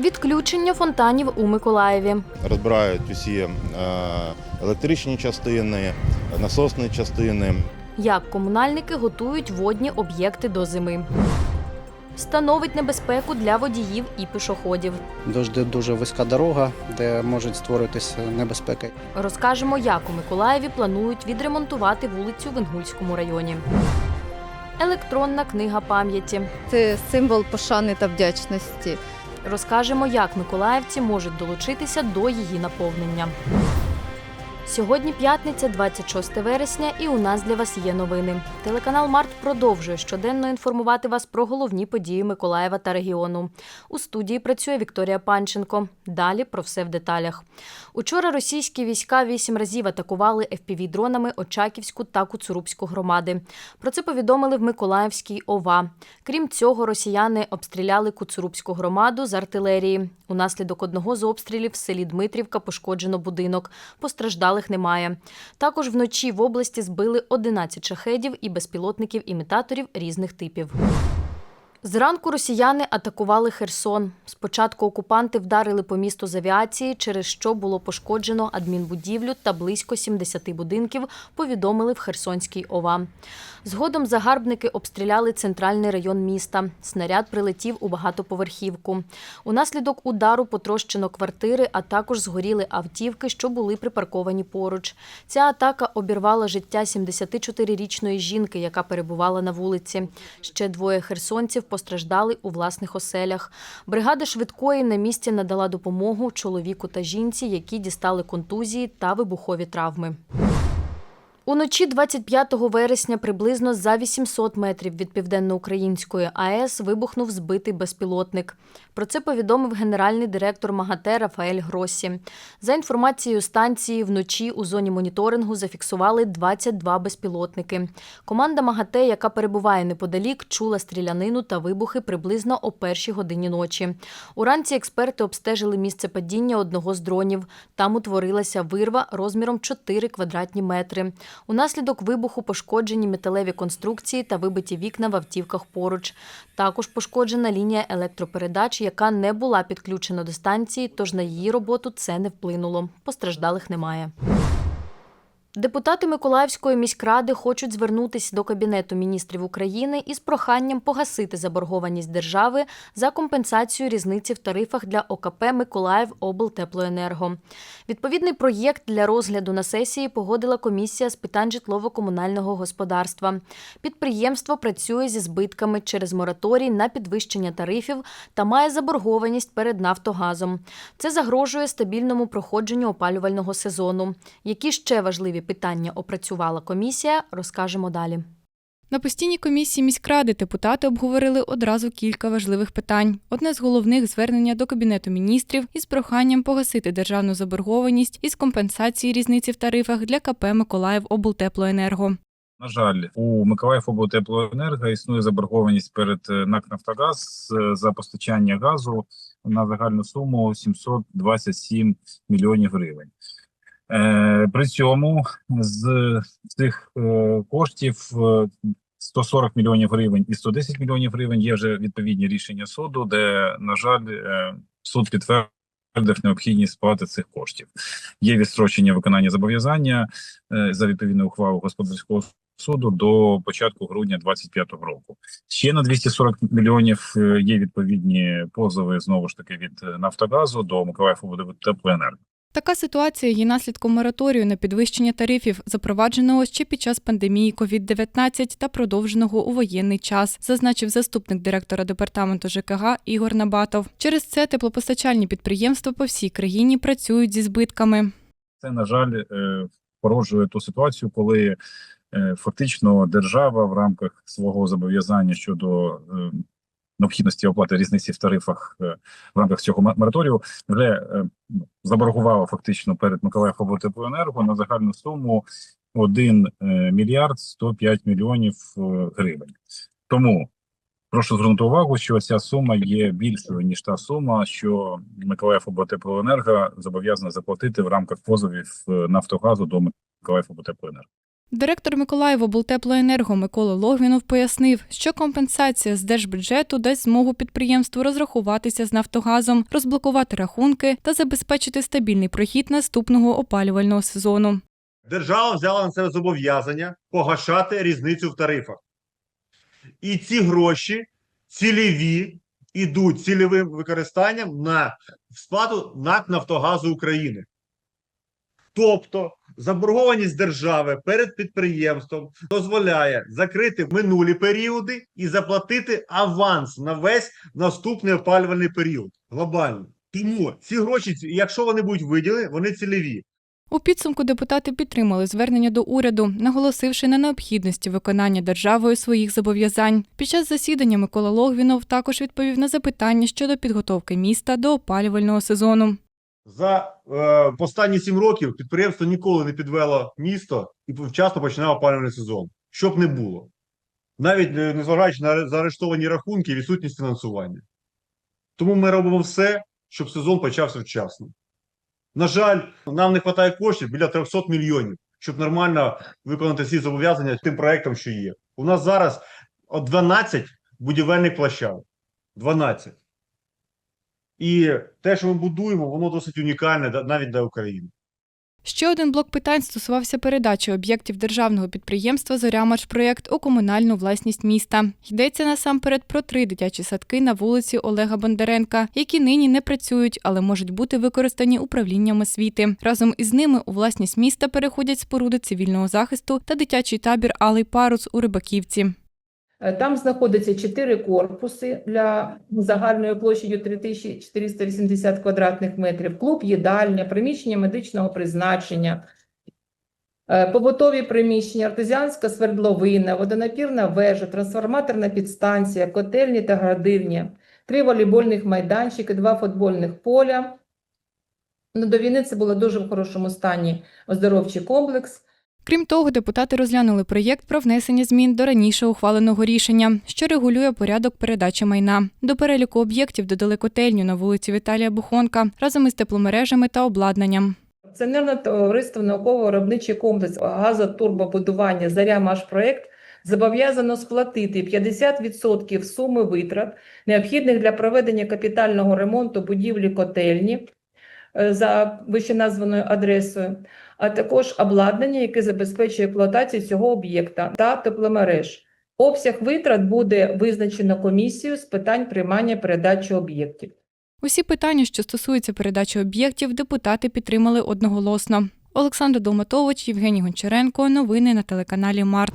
Відключення фонтанів у Миколаєві. розбирають усі е, електричні частини, насосні частини. Як комунальники готують водні об'єкти до зими. Становить небезпеку для водіїв і пішоходів. Дуже дуже вузька дорога, де можуть створитися небезпеки. Розкажемо, як у Миколаєві планують відремонтувати вулицю в Інгульському районі. Електронна книга пам'яті. Це символ пошани та вдячності. Розкажемо, як миколаївці можуть долучитися до її наповнення. Сьогодні п'ятниця, 26 вересня, і у нас для вас є новини. Телеканал Март продовжує щоденно інформувати вас про головні події Миколаєва та регіону. У студії працює Вікторія Панченко. Далі про все в деталях. Учора російські війська вісім разів атакували FPV-дронами Очаківську та Куцурубську громади. Про це повідомили в Миколаївській ОВА. Крім цього, росіяни обстріляли Куцурубську громаду з артилерії. Унаслідок одного з обстрілів в селі Дмитрівка пошкоджено будинок. Постраждалих немає. Також вночі в області збили 11 шахедів і безпілотників-імітаторів різних типів. Зранку росіяни атакували Херсон. Спочатку окупанти вдарили по місту з авіації, через що було пошкоджено адмінбудівлю та близько 70 будинків, повідомили в Херсонській ОВА. Згодом загарбники обстріляли центральний район міста. Снаряд прилетів у багатоповерхівку. Унаслідок удару потрощено квартири, а також згоріли автівки, що були припарковані поруч. Ця атака обірвала життя 74-річної жінки, яка перебувала на вулиці. Ще двоє херсонців постраждали у власних оселях. Бригада швидкої на місці надала допомогу чоловіку та жінці, які дістали контузії та вибухові травми. Уночі 25 вересня приблизно за 800 метрів від південноукраїнської АЕС вибухнув збитий безпілотник. Про це повідомив генеральний директор МАГАТЕ Рафаель Гросі. За інформацією станції, вночі у зоні моніторингу зафіксували 22 безпілотники. Команда МАГАТЕ, яка перебуває неподалік, чула стрілянину та вибухи приблизно о першій годині ночі. Уранці експерти обстежили місце падіння одного з дронів. Там утворилася вирва розміром 4 квадратні метри. Унаслідок вибуху пошкоджені металеві конструкції та вибиті вікна в автівках поруч. Також пошкоджена лінія електропередач, яка не була підключена до станції, тож на її роботу це не вплинуло. Постраждалих немає. Депутати Миколаївської міськради хочуть звернутися до Кабінету міністрів України із проханням погасити заборгованість держави за компенсацію різниці в тарифах для ОКП Миколаїв облтеплоенерго. Відповідний проєкт для розгляду на сесії погодила комісія з питань житлово-комунального господарства. Підприємство працює зі збитками через мораторій на підвищення тарифів та має заборгованість перед Нафтогазом. Це загрожує стабільному проходженню опалювального сезону. Які ще важливі питання опрацювала комісія, розкажемо далі. На постійній комісії міськради депутати обговорили одразу кілька важливих питань. Одне з головних звернення до кабінету міністрів із проханням погасити державну заборгованість із компенсації різниці в тарифах для КП Миколаїв облтеплоенерго. На жаль, у Миколаїв облтеплоенерго існує заборгованість перед е, НАК «Нафтогаз» е, за постачання газу на загальну суму 727 мільйонів гривень. Е, При цьому з цих е, коштів е, 140 мільйонів гривень і 110 мільйонів гривень є вже відповідні рішення суду, де, на жаль, е, суд підтвердив необхідність сплати цих коштів. Є відстрочення виконання зобов'язання е, за відповідну ухвалу господарського суду до початку грудня 2025 року. Ще на 240 мільйонів е, є відповідні позови знову ж таки від е, Нафтогазу до Миколаївобленерго. Така ситуація є наслідком мораторію на підвищення тарифів, запровадженого ще під час пандемії COVID-19 та продовженого у воєнний час, зазначив заступник директора департаменту ЖКГ Ігор Набатов. Через це теплопостачальні підприємства по всій країні працюють зі збитками. Це на жаль е, породжує ту ситуацію, коли е, фактично держава в рамках свого зобов'язання щодо е, необхідності оплати різниці в тарифах е, в рамках цього мораторію вже е, ну, заборгувала фактично перед Миколаївобленерго на загальну суму 1 е, мільярд 105 мільйонів гривень. Тому прошу звернути увагу, що ця сума є більшою ніж та сума, що Миколаївобленерго зобов'язана заплатити в рамках позовів Нафтогазу до Миколаївобленерго. Директор Миколаївоблтеплоенерго Микола Логвінов пояснив, що компенсація з держбюджету дасть змогу підприємству розрахуватися з Нафтогазом, розблокувати рахунки та забезпечити стабільний прохід наступного опалювального сезону. Держава взяла на себе зобов'язання погашати різницю в тарифах. І ці гроші цільові ідуть цільовим використанням на сплату НАК Нафтогазу України. Тобто заборгованість держави перед підприємством дозволяє закрити минулі періоди і заплатити аванс на весь наступний опалювальний період глобально. Тому ці гроші, якщо вони будуть виділені, вони цільові. У підсумку депутати підтримали звернення до уряду, наголосивши на необхідності виконання державою своїх зобов'язань. Під час засідання Микола Логвінов також відповів на запитання щодо підготовки міста до опалювального сезону. За е, останні сім років підприємство ніколи не підвело місто і вчасно починав опалювальний сезон. Щоб не було. Навіть е, незважаючи на заарештовані рахунки і відсутність фінансування. Тому ми робимо все, щоб сезон почався вчасно. На жаль, нам не вистачає коштів біля 300 мільйонів, щоб нормально виконати всі зобов'язання тим проектом, що є. У нас зараз от 12 будівельних площадок. 12. І те, що ми будуємо, воно досить унікальне навіть для України. Ще один блок питань стосувався передачі об'єктів державного підприємства «Зорямаш-проєкт» у комунальну власність міста. Йдеться насамперед про три дитячі садки на вулиці Олега Бондаренка, які нині не працюють, але можуть бути використані управлінням освіти. Разом із ними у власність міста переходять споруди цивільного захисту та дитячий табір Алий Парус у Рибаківці. Е, Там знаходиться чотири корпуси для загальною площею 3480 квадратних метрів, клуб, їдальня, приміщення медичного призначення, е, побутові приміщення, артезіанська свердловина, водонапірна вежа, трансформаторна підстанція, котельні та градивні, три волейбольних майданчики, два футбольних поля. Ну, до війни це було дуже в хорошому стані оздоровчий комплекс. Крім того, депутати розглянули проєкт про внесення змін до раніше ухваленого рішення, що регулює порядок передачі майна. До переліку об'єктів додали котельню на вулиці Віталія Бухонка разом із тепломережами та обладнанням. Акціонерне товариство науково-виробничий комплекс газотурбобудування «Заря-Машпроект» зобов'язано сплатити 50% суми витрат, необхідних для проведення капітального ремонту будівлі котельні е, за вищеназваною адресою, а також обладнання, яке забезпечує експлуатацію цього об'єкта та тепломереж. Обсяг витрат буде визначено комісією з питань приймання передачі об'єктів. Усі питання, що стосуються передачі об'єктів, депутати підтримали одноголосно. Олександр Долматович, Євгеній Гончаренко. Новини на телеканалі Март.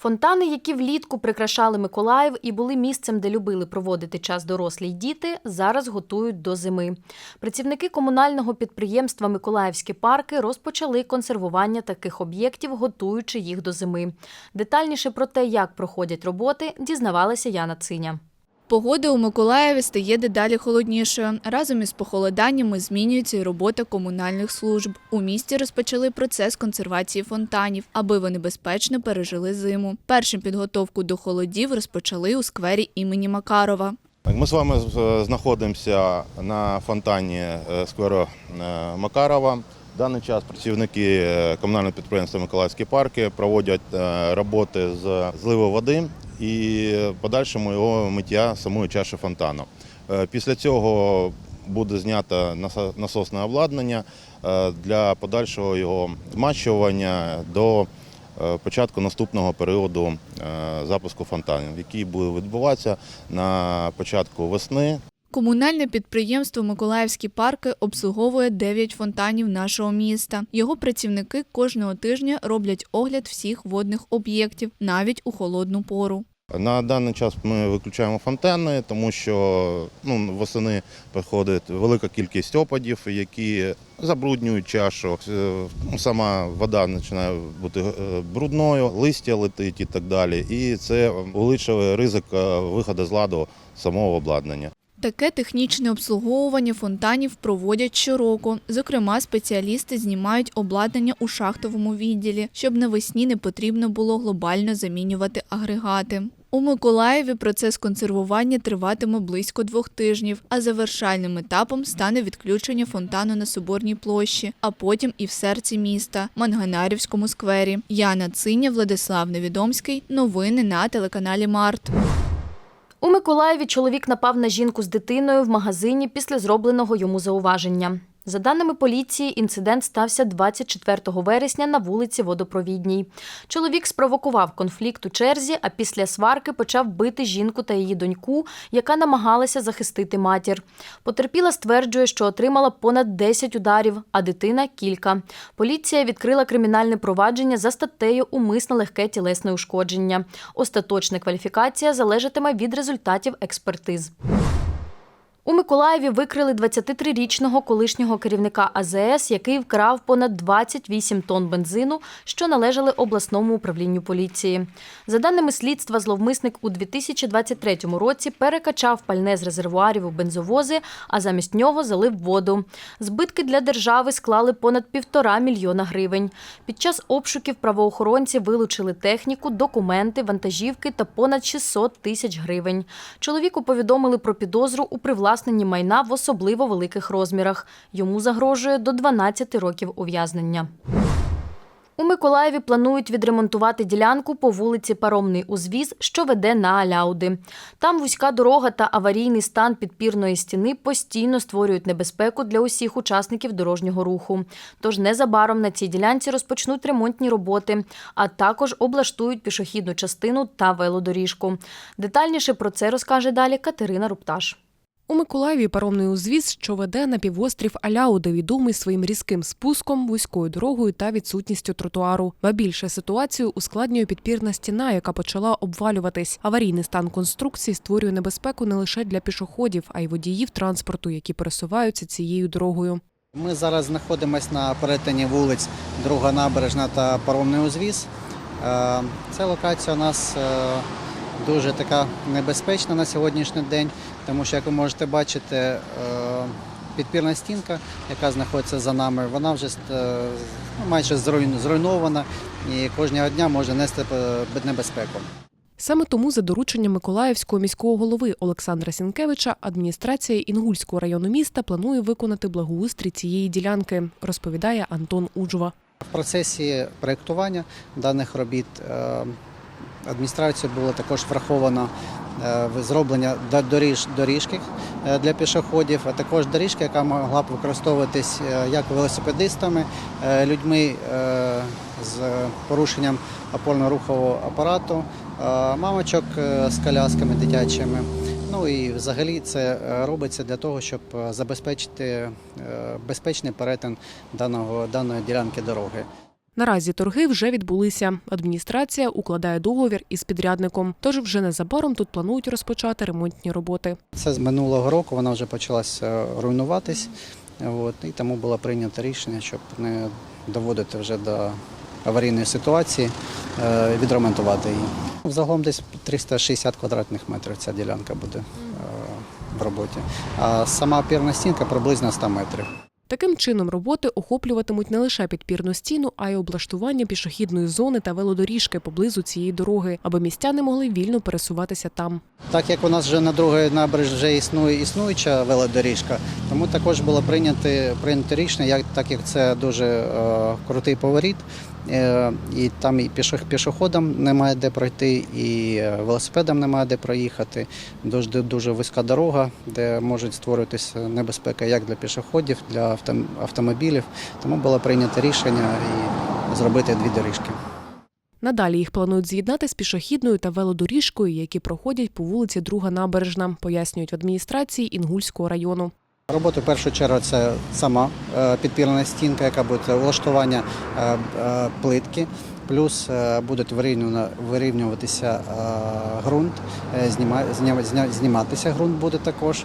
Фонтани, які влітку прикрашали Миколаїв і були місцем, де любили проводити час дорослі й діти, зараз готують до зими. Працівники комунального підприємства Миколаївські парки розпочали консервування таких об'єктів, готуючи їх до зими. Детальніше про те, як проходять роботи, дізнавалася Яна Циня. Погода у Миколаєві стає дедалі холоднішою. Разом із похолоданнями змінюється і робота комунальних служб. У місті розпочали процес консервації фонтанів, аби вони безпечно пережили зиму. Першим підготовку до холодів розпочали у сквері імені Макарова. Ми з вами е, знаходимося на фонтані е, скверу е, Макарова. В даний час працівники комунального підприємства Миколаївські парки проводять роботи з зливу води і подальшому його миття самої чаші фонтану. Е, Після цього буде знято насосне обладнання е, для подальшого його змащування до е, початку наступного періоду запуску фонтанів, який буде відбуватися на початку весни. Комунальне підприємство Миколаївські парки обслуговує 9 фонтанів нашого міста. Його працівники кожного тижня роблять огляд всіх водних об'єктів, навіть у холодну пору. На даний час ми виключаємо фонтани, тому що ну, восени приходить велика кількість опадів, які забруднюють чашу. Е, Сама вода починає бути е, брудною, листя летить і так далі. І це увеличує ризик е, виходу з ладу самого обладнання. Таке технічне обслуговування фонтанів проводять щороку. Зокрема, спеціалісти знімають обладнання у шахтовому відділі, щоб навесні не потрібно було глобально замінювати агрегати. У Миколаєві процес консервування триватиме близько двох тижнів, а завершальним етапом стане відключення фонтану на Соборній площі, а потім і в серці міста Манганарівському сквері. Яна Циня, Владислав Невідомський. Новини на телеканалі Март. У Миколаєві чоловік напав на жінку з дитиною в магазині після зробленого йому зауваження. За даними поліції, інцидент стався 24 вересня на вулиці Водопровідній. Чоловік спровокував конфлікт у черзі, а після сварки почав бити жінку та її доньку, яка намагалася захистити матір. Потерпіла стверджує, що отримала понад 10 ударів, а дитина кілька. Поліція відкрила кримінальне провадження за статтею Умисне легке тілесне ушкодження. Остаточна кваліфікація залежатиме від результатів експертиз. У Миколаєві викрили 23-річного колишнього керівника АЗС, який вкрав понад 28 тонн бензину, що належали обласному управлінню поліції. За даними слідства, зловмисник у 2023 році перекачав пальне з резервуарів у бензовози, а замість нього залив воду. Збитки для держави склали понад півтора мільйона гривень. Під час обшуків правоохоронці вилучили техніку, документи, вантажівки та понад 600 тисяч гривень. Чоловіку повідомили про підозру у привласненні майна в особливо великих розмірах. Йому загрожує до 12 років ув'язнення. У Миколаєві планують відремонтувати ділянку по вулиці Паромний узвіз, що веде на Аляуди. Там вузька дорога та аварійний стан підпірної стіни постійно створюють небезпеку для усіх учасників дорожнього руху. Тож незабаром на цій ділянці розпочнуть ремонтні роботи, а також облаштують пішохідну частину та велодоріжку. Детальніше про це розкаже далі Катерина Рупташ. У Миколаєві паромний узвіз, що веде на півострів Аляуди, відомий своїм різким спуском, вузькою дорогою та відсутністю тротуару. Ба більше ситуацію ускладнює підпірна стіна, яка почала обвалюватись. Аварійний стан конструкції створює небезпеку не лише для пішоходів, а й водіїв транспорту, які пересуваються цією дорогою. Ми зараз знаходимося на перетині вулиць Друга набережна та паромний узвіз. Е, Ця локація у нас е, дуже така небезпечна на сьогоднішній день, тому що, як ви можете бачити, е, підпірна стінка, яка знаходиться за нами, вона вже е, ну, майже зруйнована і кожного дня може нести е, небезпеку. Саме тому, за дорученням Миколаївського міського голови Олександра Сінкевича, адміністрація Інгульського району міста планує виконати благоустрій цієї ділянки, розповідає Антон Уджва. В процесі проєктування даних робіт адміністрацією було також враховано зроблення до- доріж, доріжки е, для пішоходів, а також доріжка, яка могла б використовуватись е, як велосипедистами, е, людьми е, з порушенням опорно-рухового апарату, е, мамочок е, з колясками дитячими. Ну і взагалі це е, робиться для того, щоб е, забезпечити е, безпечний перетин даного, даної ділянки дороги. Наразі торги вже відбулися. Адміністрація укладає договір із підрядником. Тож вже незабаром тут планують розпочати ремонтні роботи. Це з минулого року вона вже почалася руйнуватись. От, і тому було прийнято рішення, щоб не доводити вже до аварійної ситуації, е, відремонтувати її. Загалом десь 360 квадратних метрів ця ділянка буде е, в роботі. А сама пірна стінка приблизно 100 метрів. Таким чином роботи охоплюватимуть не лише підпірну стіну, а й облаштування пішохідної зони та велодоріжки поблизу цієї дороги, аби містяни могли вільно пересуватися там. Так як у нас вже на другій набережні вже існує існуюча велодоріжка, тому також було прийнято, прийнято рішення, як, так як це дуже е, крутий поворіт, і там і пішох, пішоходам немає де пройти, і е, велосипедам немає де проїхати. Дуже, дуже вузька дорога, де можуть створюватися небезпека як для пішоходів, для автомобілів. Тому було прийнято рішення і зробити дві доріжки. Надалі їх планують з'єднати з пішохідною та велодоріжкою, які проходять по вулиці Друга набережна, пояснюють в адміністрації Інгульського району. Робота в першу чергу це сама е, підпірна стінка, яка буде влаштування е, е, плитки, плюс е, вирівнювано- вирівнюватися ґрунт, зніматися ґрунт буде також.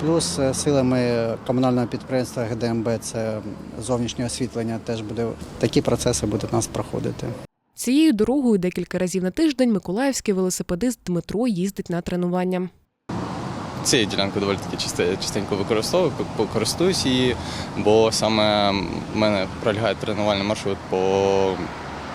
Плюс силами комунального підприємства ГДМБ це зовнішнє освітлення. Теж буде такі процеси будуть у нас проходити. Цією дорогою декілька разів на тиждень миколаївський велосипедист Дмитро їздить на тренування. Цією ділянкою доволі таки часте- частенько використовую, користуюсь її, бо саме в мене пролягає тренувальний маршрут по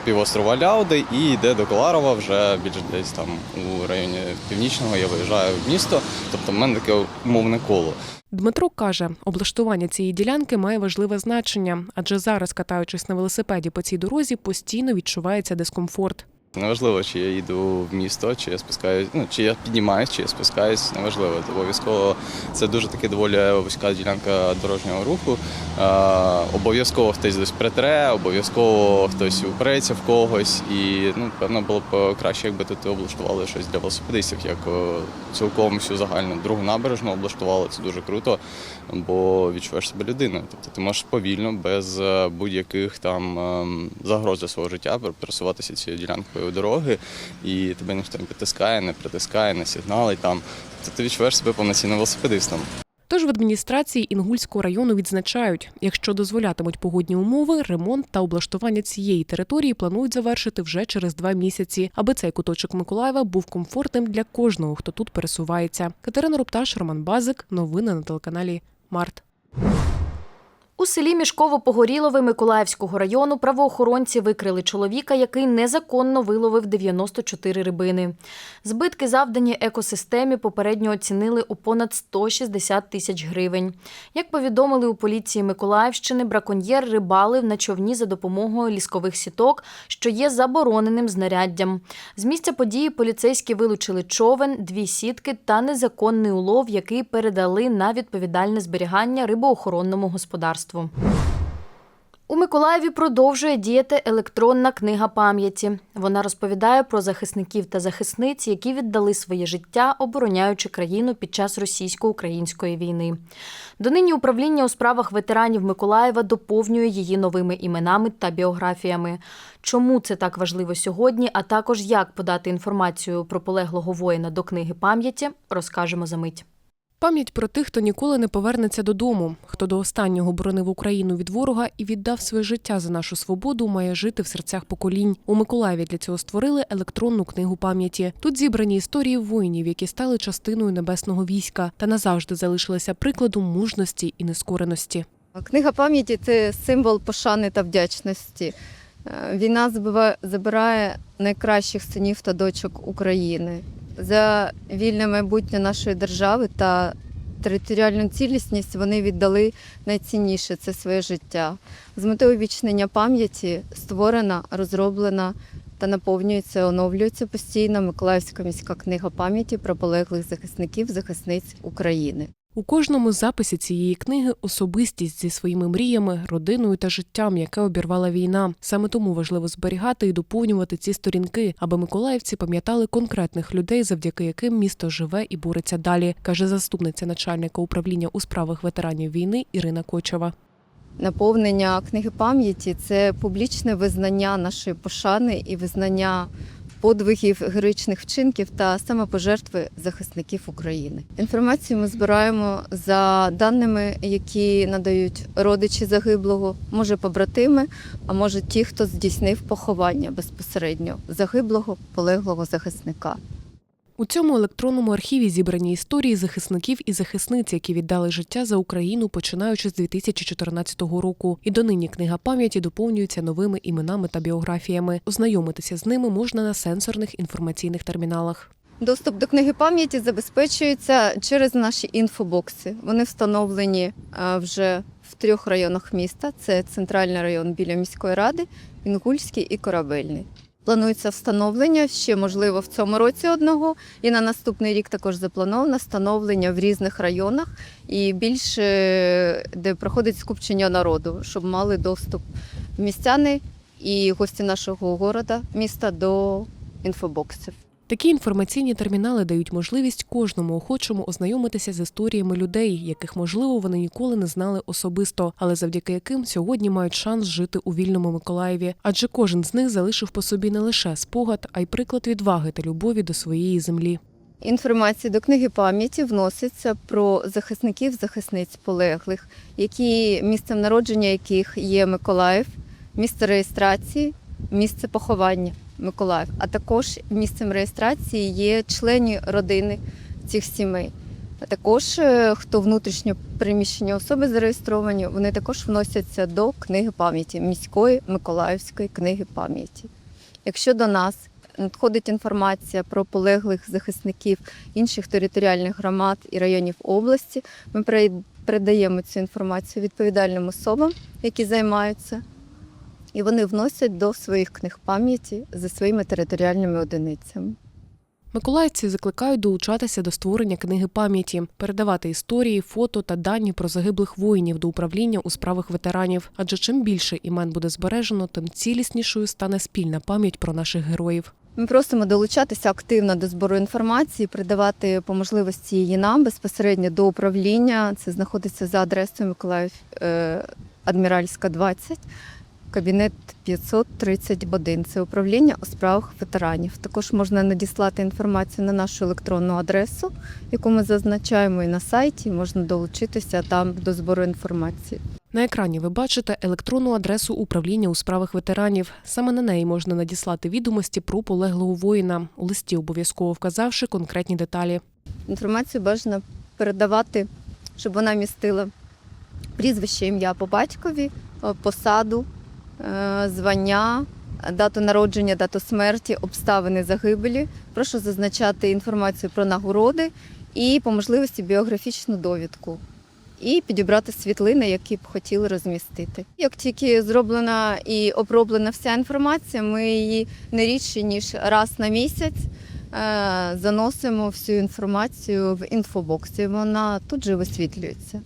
півострову Аляуди і йде до Коларова вже більш десь там у районі північного. Я виїжджаю в місто, тобто в мене таке умовне коло. Дмитро каже, облаштування цієї ділянки має важливе значення, адже зараз, катаючись на велосипеді по цій дорозі, постійно відчувається дискомфорт. Неважливо, чи я їду в місто, чи я спускаюсь, ну чи я піднімаюсь, чи я спускаюсь, неважливо. Обов'язково це дуже таки доволі вузька ділянка дорожнього руху. Обов'язково хтось десь притре, обов'язково хтось упреться в когось. І ну, певно було б краще, якби тут облаштували щось для велосипедистів, як цілком всю загальну другу набережну облаштували. Це дуже круто, бо відчуваєш себе людиною. Тобто ти можеш повільно, без е, будь-яких там ем, загроз для свого життя пересуватися цією ділянкою дороги, і тебе ніхто не притискає, не притискає, не сигналить там. Тобто ти відчуваєш себе повноцінним велосипедистом. Тож в адміністрації Інгульського району відзначають, якщо дозволятимуть погодні умови, ремонт та облаштування цієї території планують завершити вже через два місяці, аби цей куточок Миколаєва був комфортним для кожного, хто тут пересувається. Катерина Рупташ, Роман Базик. Новини на телеканалі Март. У селі Мішково-Погорілове Миколаївського району правоохоронці викрили чоловіка, який незаконно виловив 94 рибини. Збитки, завдані екосистемі, попередньо оцінили у понад 160 тисяч гривень. Як повідомили у поліції Миколаївщини, браконьєр рибалив на човні за допомогою ліскових сіток, що є забороненим знаряддям. З місця події поліцейські вилучили човен, дві сітки та незаконний улов, який передали на відповідальне зберігання рибоохоронному господарству. У Миколаєві продовжує діяти електронна книга пам'яті. Вона розповідає про захисників та захисниць, які віддали своє життя, обороняючи країну під час російсько-української війни. Донині управління у справах ветеранів Миколаєва доповнює її новими іменами та біографіями. Чому це так важливо сьогодні, а також як подати інформацію про полеглого воїна до книги пам'яті, розкажемо за мить. Пам'ять про тих, хто ніколи не повернеться додому, хто до останнього боронив Україну від ворога і віддав своє життя за нашу свободу, має жити в серцях поколінь. У Миколаєві для цього створили електронну книгу пам'яті. Тут зібрані історії воїнів, які стали частиною небесного війська та назавжди залишилися прикладом мужності і нескореності. Книга пам'яті це символ пошани та вдячності. Е, Війна збива- забирає найкращих синів та дочок України за вільне майбутнє нашої держави та територіальну цілісність. Вони віддали найцінніше це своє життя. З метою вічнення пам'яті створена, розроблена та наповнюється, оновлюється постійно Миколаївська міська книга пам'яті про полеглих захисників, захисниць України. У кожному записі цієї книги особистість зі своїми мріями, родиною та життям, яке обірвала війна. Саме тому важливо зберігати і доповнювати ці сторінки, аби миколаївці пам'ятали конкретних людей, завдяки яким місто живе і бореться далі, каже заступниця начальника управління у справах ветеранів війни Ірина Кочева. Наповнення книги пам'яті це публічне визнання нашої пошани і визнання подвигів героїчних вчинків та самопожертви захисників України. Інформацію ми збираємо за даними, які надають родичі загиблого, може побратими, а може ті, хто здійснив поховання безпосередньо загиблого полеглого захисника. У цьому електронному архіві зібрані історії захисників і захисниць, які віддали життя за Україну, починаючи з 2014 року. І донині книга пам'яті доповнюється новими іменами та біографіями. Ознайомитися з ними можна на сенсорних інформаційних терміналах. Доступ до книги пам'яті забезпечується через наші інфобокси. Вони встановлені е, вже в трьох районах міста: це центральний район біля міської ради, Інгульський і Корабельний. Планується встановлення ще можливо в цьому році одного, і на наступний рік також заплановано встановлення в різних районах і більше де проходить скупчення народу, щоб мали доступ містяни і гості нашого города, міста до інфобоксів. Такі інформаційні термінали дають можливість кожному охочому ознайомитися з історіями людей, яких можливо вони ніколи не знали особисто, але завдяки яким сьогодні мають шанс жити у вільному Миколаєві. Адже кожен з них залишив по собі не лише спогад, а й приклад відваги та любові до своєї землі. Інформація до книги пам'яті вноситься про захисників, захисниць полеглих, які місцем народження яких є Миколаїв, місце реєстрації, місце поховання Миколаїв, а також місцем реєстрації є члені родини цих сімей. А також е, хто внутрішньо переміщені особи зареєстровані, вони також вносяться до книги пам'яті міської Миколаївської книги пам'яті. Якщо до нас надходить інформація про полеглих захисників інших територіальних громад і районів області, ми передаємо цю інформацію відповідальним особам, які займаються, і вони вносять до своїх книг пам'яті за своїми територіальними одиницями. Миколаївці закликають долучатися до створення книги пам'яті, передавати історії, фото та дані про загиблих воїнів до управління у справах ветеранів. Адже чим більше імен буде збережено, тим ціліснішою стане спільна пам'ять про наших героїв. Ми просимо долучатися активно до збору інформації, передавати по можливості її нам безпосередньо до управління. Це знаходиться за адресою Миколаїв е, Адміральська 20, кабінет 531. Це управління у справах ветеранів. Також можна надіслати інформацію на нашу електронну адресу, яку ми зазначаємо і на сайті. Можна долучитися там до збору інформації. На екрані ви бачите електронну адресу управління у справах ветеранів. Саме на неї можна надіслати відомості про полеглого воїна, у листі обов'язково вказавши конкретні деталі. Інформацію бажано передавати, щоб вона містила прізвище, ім'я по батькові, е, посаду, звання, дату народження, дату смерті, обставини загибелі. Прошу зазначати інформацію про нагороди і по можливості біографічну довідку. І підібрати світлини, які б хотіли розмістити. Як тільки зроблена і оброблена вся інформація, ми її не рідше ніж раз на місяць е, заносимо всю інформацію в інфобоксі. Вона тут же висвітлюється.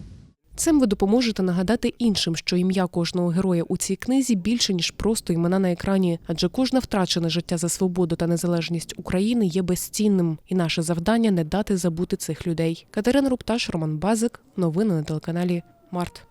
Цим ви допоможете нагадати іншим, що ім'я кожного героя у цій книзі більше ніж просто імена на екрані, адже кожне втрачене життя за свободу та незалежність України є безцінним, і наше завдання не дати забути цих людей. Катерина Рупташ, Роман Базик. Новини на телеканалі Март.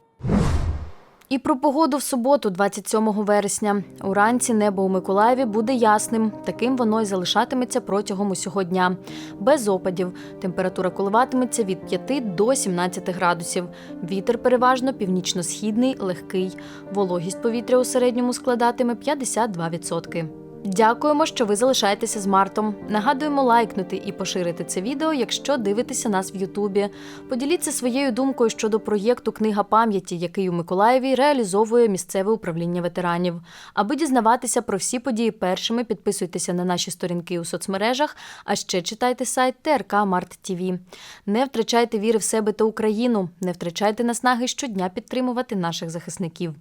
І про погоду в суботу, 27 вересня. Уранці небо у Миколаєві буде ясним. Таким воно й залишатиметься протягом усього дня. Без опадів. Температура коливатиметься від 5 до 17 градусів. Вітер переважно північно-східний, легкий. Вологість повітря у середньому складатиме 52%. Дякуємо, що ви залишаєтеся з Мартом. Нагадуємо лайкнути і поширити це відео, якщо дивитеся нас в Ютубі. Поділіться своєю думкою щодо проєкту Книга пам'яті, який у Миколаєві реалізовує місцеве управління ветеранів. Аби дізнаватися про всі події першими, підписуйтеся на наші сторінки у соцмережах, а ще читайте сайт ТРК Март ТВ. Не втрачайте віри в себе та Україну, не втрачайте наснаги щодня підтримувати наших захисників.